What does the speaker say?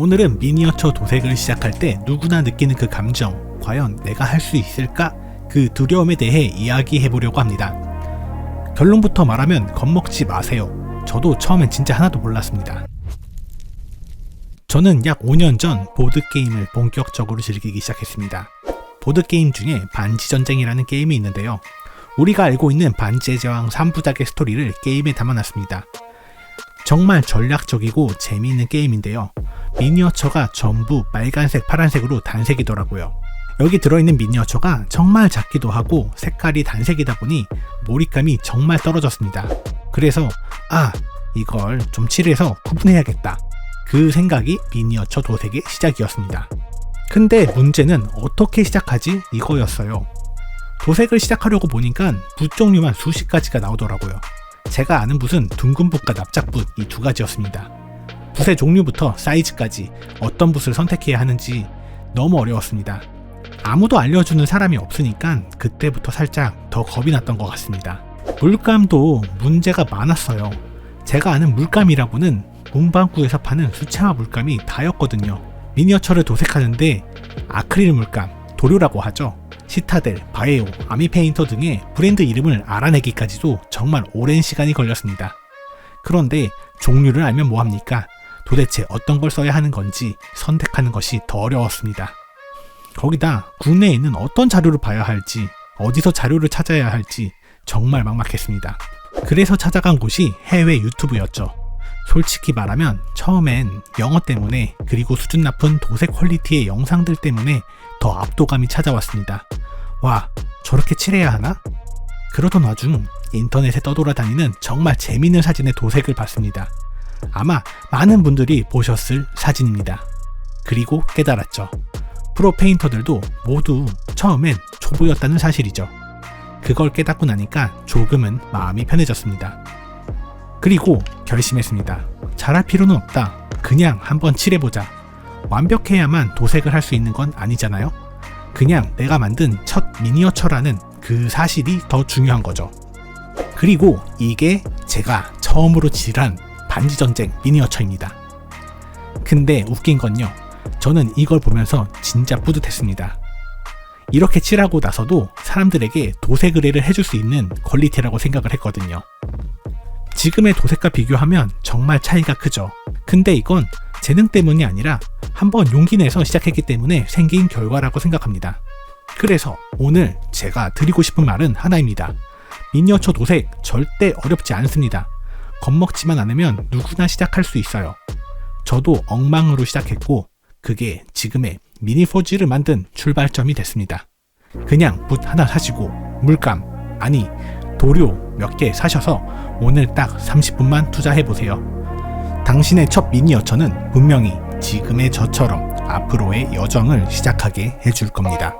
오늘은 미니어처 도색을 시작할 때 누구나 느끼는 그 감정, 과연 내가 할 수 있을까? 그 두려움에 대해 이야기해 보려고 합니다. 결론부터 말하면 겁먹지 마세요. 저도 처음엔 진짜 하나도 몰랐습니다. 저는 약 5년 전 보드게임을 본격적으로 즐기기 시작했습니다. 보드게임 중에 반지전쟁이라는 게임이 있는데요. 우리가 알고 있는 반지의 제왕 3부작의 스토리를 게임에 담아놨습니다. 정말 전략적이고 재미있는 게임인데요. 미니어처가 전부 빨간색, 파란색으로 단색이더라고요. 여기 들어있는 미니어처가 정말 작기도 하고 색깔이 단색이다 보니 몰입감이 정말 떨어졌습니다. 그래서 아 이걸 좀 칠해서 구분해야겠다. 그 생각이 미니어처 도색의 시작이었습니다. 근데 문제는 어떻게 시작하지? 이거였어요. 도색을 시작하려고 보니까 붓 종류만 수십 가지가 나오더라고요. 제가 아는 붓은 둥근 붓과 납작붓 이 두 가지였습니다. 붓의 종류부터 사이즈까지 어떤 붓을 선택해야 하는지 너무 어려웠습니다. 아무도 알려주는 사람이 없으니까 그때부터 살짝 더 겁이 났던 것 같습니다. 물감도 문제가 많았어요. 제가 아는 물감이라고는 문방구에서 파는 수채화 물감이 다였거든요. 미니어처를 도색하는데 아크릴 물감, 도료라고 하죠. 시타델, 바에오, 아미페인터 등의 브랜드 이름을 알아내기까지도 정말 오랜 시간이 걸렸습니다. 그런데 종류를 알면 뭐합니까? 도대체 어떤 걸 써야 하는 건지 선택하는 것이 더 어려웠습니다. 거기다 국내에 있는 어떤 자료를 봐야 할지, 어디서 자료를 찾아야 할지 정말 막막했습니다. 그래서 찾아간 곳이 해외 유튜브였죠. 솔직히 말하면 처음엔 영어 때문에 그리고 수준 높은 도색 퀄리티의 영상들 때문에 더 압도감이 찾아왔습니다. 와, 저렇게 칠해야 하나? 그러던 와중 인터넷에 떠돌아다니는 정말 재밌는 사진의 도색을 봤습니다. 아마 많은 분들이 보셨을 사진입니다. 그리고 깨달았죠. 프로 페인터들도 모두 처음엔 초보였다는 사실이죠. 그걸 깨닫고 나니까 조금은 마음이 편해졌습니다. 그리고 결심했습니다. 잘할 필요는 없다. 그냥 한번 칠해보자. 완벽해야만 도색을 할 수 있는 건 아니잖아요? 그냥 내가 만든 첫 미니어처라는 그 사실이 더 중요한 거죠. 그리고 이게 제가 처음으로 칠한 반지 전쟁 미니어처입니다. 근데 웃긴 건요. 저는 이걸 보면서 진짜 뿌듯했습니다. 이렇게 칠하고 나서도 사람들에게 도색 의뢰를 해줄 수 있는 퀄리티라고 생각을 했거든요. 지금의 도색과 비교하면 정말 차이가 크죠. 근데 이건 재능 때문이 아니라 한번 용기 내서 시작했기 때문에 생긴 결과라고 생각합니다. 그래서 오늘 제가 드리고 싶은 말은 하나입니다. 미니어처 도색 절대 어렵지 않습니다. 겁먹지만 않으면 누구나 시작할 수 있어요. 저도 엉망으로 시작했고 그게 지금의 미니포즈를 만든 출발점이 됐습니다. 그냥 붓 하나 사시고 물감 아니 도료 몇 개 사셔서 오늘 딱 30분만 투자해 보세요. 당신의 첫 미니어처는 분명히 지금의 저처럼 앞으로의 여정을 시작하게 해줄 겁니다.